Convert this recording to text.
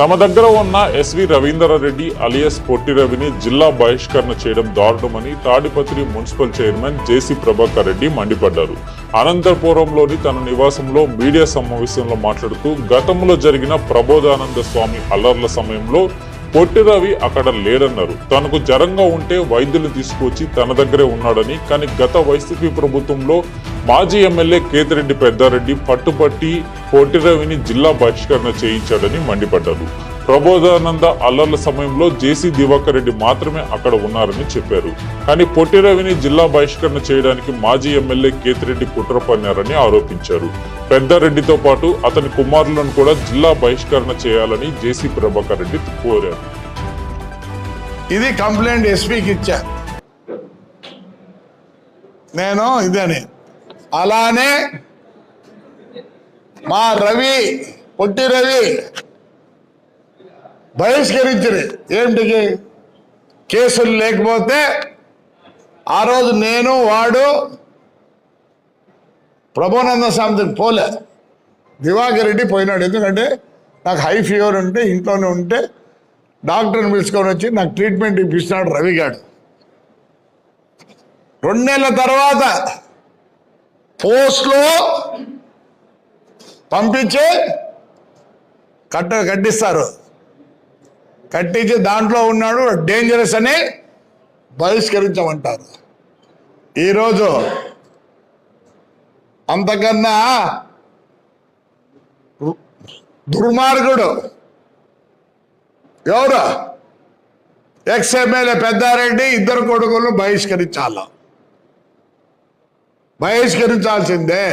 తమ దగ్గర ఉన్న ఎస్వి రవీందర్రెడ్డి అలియస్ పొట్టి రవిని జిల్లా బహిష్కరణ చేయడం దారుణమని తాడిపత్రి మున్సిపల్ చైర్మన్ జేసీ ప్రభాకర్ రెడ్డి మండిపడ్డారు. అనంతపురంలోని తన నివాసంలో మీడియా సమావేశంలో మాట్లాడుతూ గతంలో జరిగిన ప్రబోధానంద స్వామి అల్లర్ల సమయంలో పొట్టి రవి అక్కడ లేడన్నారు. తనకు జ్వరంగా ఉంటే వైద్యులు తీసుకొచ్చి తన దగ్గరే ఉన్నాడని కానీ గత వైసీపీ ప్రభుత్వంలో మాజీ ఎమ్మెల్యే కేతిరెడ్డి పెద్దారెడ్డి పట్టుపట్టి పొట్టిరవిని జిల్లా బహిష్కరణ చేయించాడని మండిపడ్డారు ప్రబోధానంద అల్లర్ల సమయంలో జేసీ దివాకర్ రెడ్డి మాత్రమే అక్కడ ఉన్నారని చెప్పారు. కానీ పొట్టిరవిని జిల్లా బహిష్కరణ చేయడానికి మాజీ ఎమ్మెల్యే కేతిరెడ్డి కుట్ర పన్నారని ఆరోపించారు. పెద్దారెడ్డితో పాటు అతని కుమారులను కూడా జిల్లా బహిష్కరణ చేయాలని జేసీ ప్రభాకర్ రెడ్డి కోరారు. ఇది కంప్లైంట్ ఎస్పీకి ఇచ్చా. నేను ఇదని అలానే మా రవి పొట్టి రవి బహిష్కరించింది ఏమిటికి కేసులు లేకపోతే ఆ రోజు నేను వాడు ప్రభానంద స్వామికి పోలే. దివాకర్ రెడ్డి పోయినాడు. ఎందుకంటే నాకు హై ఫీవర్ ఉంటే ఇంట్లోనే ఉంటే డాక్టర్ని పిలుచుకొని వచ్చి నాకు ట్రీట్మెంట్ ఇప్పిస్తున్నాడు రవి గారు రెండు నెలల తర్వాత పోస్ట్లో పంపించి కట్ట కట్టిస్తారు. కట్టించి దాంట్లో ఉన్నాడు డేంజరస్ అని బహిష్కరించమంటారు. ఈరోజు అంతకన్నా దుర్మార్గుడు ఎవరు? ఎక్స్ ఎమ్మెల్యే పెద్దారెడ్డి ఇద్దరు కొడుకులను బహిష్కరించాల? பகிஷ்கரிச்சா சிந்து.